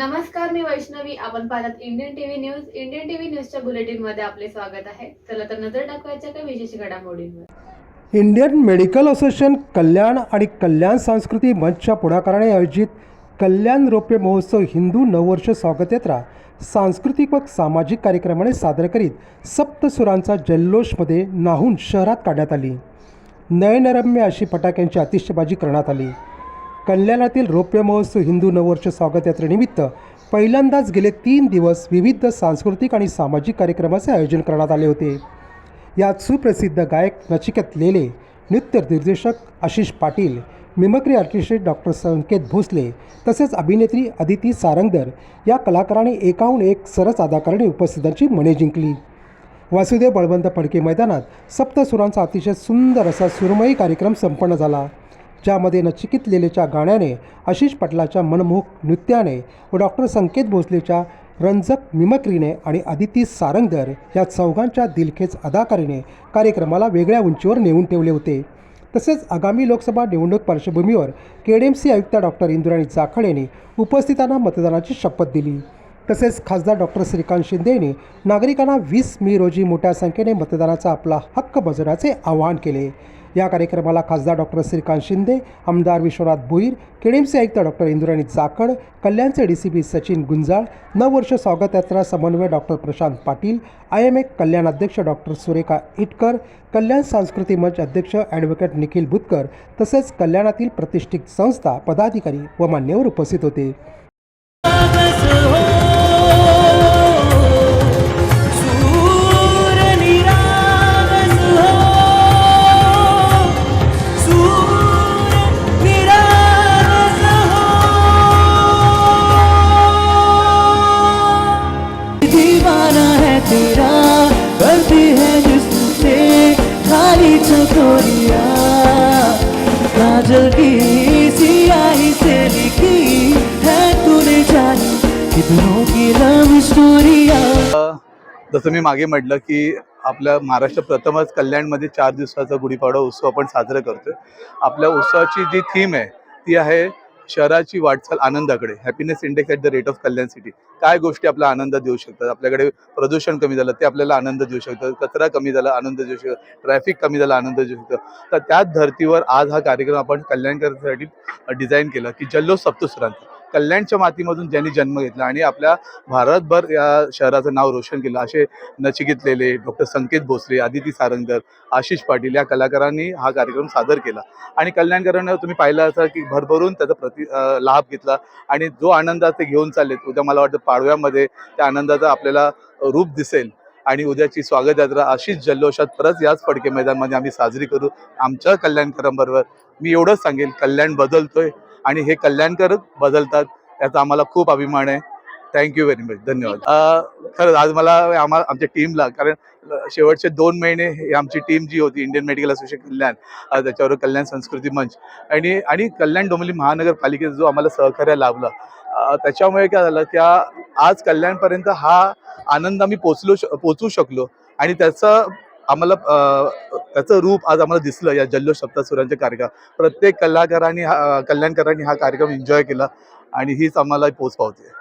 नमस्कार मी वैष्णवी. आपण पाहतात Indian TV news Indian TV न्यूजच्या बुलेटिनमध्ये आपले स्वागत आहे. चला तर नजर टाकवायच्या काही विशेष घडामोडींवर. इंडियन मेडिकल असोसिएशन कल्याण आणि कल्याण सांस्कृतिक मंचच्या पुढाकाराने आयोजित कल्याण रौप्य महोत्सव हिंदू नववर्ष स्वागत यात्रा सांस्कृतिक व सामाजिक कार्यक्रमाने सादर करीत सप्तसुरांचा जल्लोषमध्ये नाहून शहरात काढण्यात आली. नयनरम्य अशी फटाक्यांची आतिषबाजी करण्यात आली. कल्याणातील रौप्य महोत्सव हिंदू नववर्ष स्वागत यात्रेनिमित्त पहिल्यांदाच गेले तीन दिवस विविध सांस्कृतिक आणि सामाजिक कार्यक्रमाचे आयोजन करण्यात आले होते. यात सुप्रसिद्ध गायक नचिकेत लेले नृत्य निर्देशक Ashish Patil mimicry artist doctor Sanket Bhosale तसेच अभिनेत्री अदिती सारंगदर या कलाकारांनी एकाहून एक सरस अदाकाराने उपस्थितांची मने जिंकली. वासुदेव बळवंत फडके मैदानात सप्तसुरांचा अतिशय सुंदर असा सुरमयी कार्यक्रम संपन्न झाला. ज्यामध्ये नचिकित लेलेच्या गाण्याने आशिष पटलाच्या मनमोहक नृत्याने व डॉक्टर संकेत भोसलेच्या रंजक मिमक्रीने आणि आदिती सारंगदर या चौघांच्या दिलखेच अदाकारीने कार्यक्रमाला वेगळ्या उंचीवर नेऊन ठेवले होते. तसेच आगामी लोकसभा निवडणूक पार्श्वभूमीवर केडीएमसी आयुक्त डॉक्टर इंद्राणी जाखड यांनी उपस्थितांना मतदानाची शपथ दिली. तसेच खासदार डॉक्टर श्रीकांत शिंदे यांनी नागरिकांना वीस मे रोजी मोठ्या संख्येने मतदानाचा आपला हक्क बजावण्याचे आवाहन केले. या कार्यक्रमाला खासदार डॉक्टर श्रीकांत शिंदे आमदार विश्वनाथ भोईर केडीएमसी आयुक्त doctor Indrani Jakhad कल्याणचे D C P Sachin Gunjal नववर्ष स्वागत यात्रा समन्वय doctor Prashant Patil I M A Kalyan अध्यक्ष डॉक्टर सुरेखा इटकर कल्याण सांस्कृतिक मंच अध्यक्ष ॲडव्होकेट निखिल बुतकर तसेच कल्याणातील प्रतिष्ठित संस्था पदाधिकारी व मान्यवर उपस्थित होते. खाली चकोरिया काजल की सियाही से लिखी है तूने जानी कितनों की लव स्टोरिया जसं मी मागे म्हटलं की आपल्या महाराष्ट्र प्रथमच कल्याणमध्ये चार दिवसाचा गुढीपाडवा उत्सव आपण साजरा करतोय. आपल्या उत्सवाची जी थीम आहे ती आहे शहराची वाटचाल आनंदाकडे. Happiness index at the rate of Kalyan city काय गोष्टी आपला आनंद देऊ शकतात? आपल्याकडे प्रदूषण कमी झालं ते आपल्याला आनंद देऊ शकतं. कचरा कमी झाला आनंद देऊ शकतो. ट्रॅफिक कमी झाला आनंद देऊ शकतो. तर त्याच धर्तीवर आज हा कार्यक्रम आपण कल्याणकरांसाठी डिझाईन केला की जल्लोष सप्तसुरांचा. कल्याणच्या मातीमधून ज्यांनी जन्म घेतला आणि आपल्या भारतभर या शहराचं नाव रोशन केलं असे नचिकेत लेले डॉक्टर संकेत भोसले आदिती सारंगदर आशिष पाटील या कलाकारांनी हा कार्यक्रम सादर केला. आणि कल्याणकरांना तुम्ही पाहिलं असाल की भरभरून त्याचा प्रति लाभ घेतला आणि जो आनंद ते घेऊन चाललेत. उद्या मला वाटतं पाडव्यामध्ये त्या आनंदाचा आपल्याला रूप दिसेल आणि उद्याची स्वागत यात्रा अशीच जल्लोषात परत याच फडके मैदानमध्ये आम्ही साजरी करू. आमच्या कल्याणकरांबरोबर मी एवढंच सांगेल कल्याण बदलतोय. आणि हे कल्याणकारक बदलतात याचा आम्हाला खूप अभिमान आहे. थँक्यू व्हेरी मच धन्यवाद. खरंच आज मला आम्हाला आमच्या टीमला कारण शेवटचे दोन महिने हे आमची टीम जी होती इंडियन मेडिकल असोसिएशन कल्याण त्याच्यावर कल्याण संस्कृती मंच आणि आणि कल्याण डोंबिवली महानगरपालिकेचा जो आम्हाला सहकार्य लाभला त्याच्यामुळे काय झालं त्या आज कल्याणपर्यंत हा आनंद आम्ही पोचलो श- पोचू शकलो आणि त्याचं आम्हाला त्याचं रूप आज आम्हाला दिसलं या जल्लोष सप्तासुरांच्या कार्यक्रम. प्रत्येक कलाकारांनी हा कल्याणकरांनी हा कार्यक्रम एन्जॉय केला आणि हीच आम्हाला पोच पावते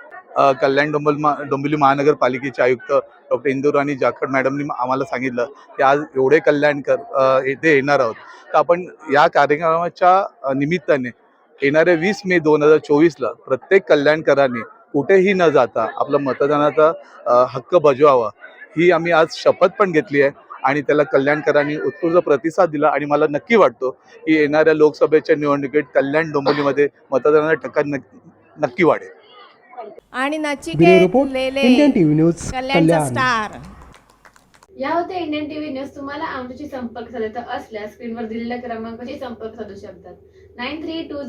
कल्याण डोंबल मा डोंबिवली महानगरपालिकेचे आयुक्त डॉक्टर इंदुराणी जाखड मॅडमनी आम्हाला सांगितलं की आज एवढे कल्याणकर येथे येणार आहोत. तर आपण या कार्यक्रमाच्या निमित्ताने येणाऱ्या वीस मे दोन हजार चोवीसला प्रत्येक कल्याणकरांनी कुठेही न जाता आपला मतदानाचा हक्क बजवावा ही आम्ही आज शपथ पण घेतली आहे. आणि त्याला कल्याणकरांनी उत्स्फूर्त प्रतिसाद दिला आणि मला नक्की वाटतो की येणाऱ्या लोकसभेच्या निवडणुकीत कल्याण डोंबिवलीमध्ये मतदानाचा टक्का नक्की वाढेल. आणि bureau Nachiket report Lele Indian TV news कल्याणचा कल्याण. स्टार. या होत्या इंडियन टीव्ही न्यूज. तुम्हाला आमच्याशी संपर्क साधायचा असल्यास स्क्रीनवर दिलेल्या क्रमांकाशी संपर्क साधू शकतात. Nine three to